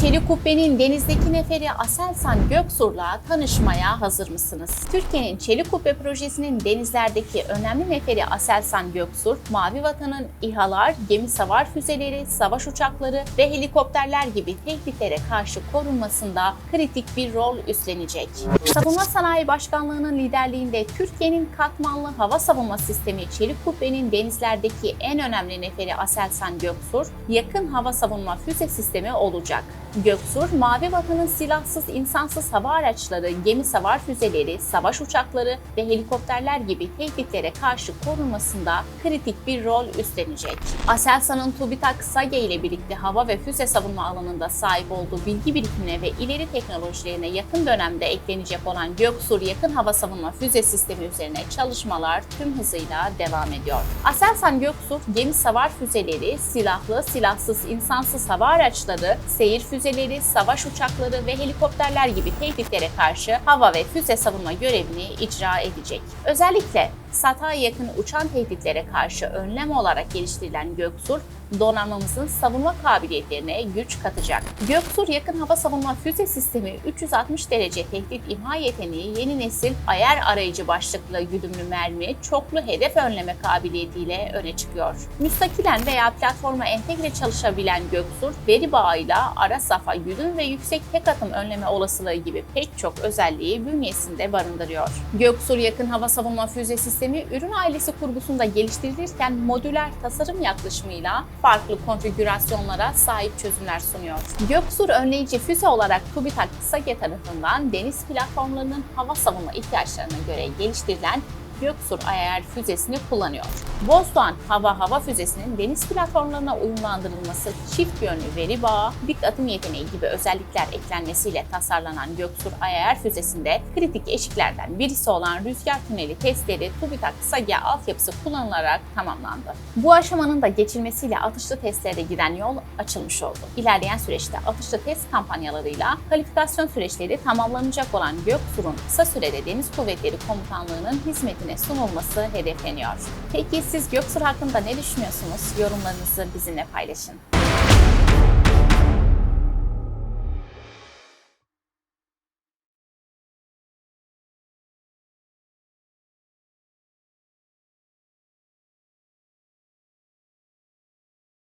Çelik Kubbe'nin denizdeki neferi Aselsan Göksur'la tanışmaya hazır mısınız? Türkiye'nin Çelik Kubbe projesinin denizlerdeki önemli neferi Aselsan Göksur, Mavi Vatan'ın İHA'lar, gemi savar füzeleri, savaş uçakları ve helikopterler gibi tehditlere karşı korunmasında kritik bir rol üstlenecek. Savunma Sanayi Başkanlığı'nın liderliğinde Türkiye'nin katmanlı hava savunma sistemi Çelik Kubbe'nin denizlerdeki en önemli neferi Aselsan Göksur, yakın hava savunma füze sistemi olacak. Göksur, Mavi Vatan'ın silahsız insansız hava araçları, gemi savar füzeleri, savaş uçakları ve helikopterler gibi tehditlere karşı korunmasında kritik bir rol üstlenecek. Aselsan'ın TÜBİTAK SAGE ile birlikte hava ve füze savunma alanında sahip olduğu bilgi birikimine ve ileri teknolojilerine yakın dönemde eklenecek olan Göksur yakın hava savunma füze sistemi üzerine çalışmalar tüm hızıyla devam ediyor. Aselsan Göksur, gemi savar füzeleri, silahlı, silahsız, insansız hava araçları, seyir füzeleri, savaş uçakları ve helikopterler gibi tehditlere karşı hava ve füze savunma görevini icra edecek. Özellikle SAT'a yakın uçan tehditlere karşı önlem olarak geliştirilen Göksur, donanmamızın savunma kabiliyetlerine güç katacak. Göksur yakın hava savunma füze sistemi 360 derece tehdit imha yeteneği yeni nesil ayar arayıcı başlıklı güdümlü mermi çoklu hedef önleme kabiliyetiyle öne çıkıyor. Müstakilen veya platforma entegre çalışabilen Göksur, veri bağıyla ara safa güdüm ve yüksek tek atım önleme olasılığı gibi pek çok özelliği bünyesinde barındırıyor. Göksur yakın hava savunma füze sistemi ürün ailesi kurgusunda geliştirilirken modüler tasarım yaklaşımıyla farklı konfigürasyonlara sahip çözümler sunuyor. Göksur önleyici füze olarak TÜBİTAK SAGE tarafından deniz platformlarının hava savunma ihtiyaçlarına göre geliştirilen Göksur ayar füzesini kullanıyor. Bozdoğan hava hava füzesinin deniz platformlarına uyumlandırılması, çift yönlü veri bağı, dik atım yeteneği gibi özellikler eklenmesiyle tasarlanan Göksur ayar füzesinde kritik eşiklerden birisi olan rüzgar tüneli testleri TÜBİTAK SAGE altyapısı kullanılarak tamamlandı. Bu aşamanın da geçilmesiyle atışlı testlere giden yol açılmış oldu. İlerleyen süreçte atışlı test kampanyalarıyla kalifikasyon süreçleri tamamlanacak olan Göksur'un kısa sürede Deniz Kuvvetleri Komutanlığı'nın hizmetine sunulması hedefleniyor. Peki siz Göksur hakkında ne düşünüyorsunuz? Yorumlarınızı bizimle paylaşın.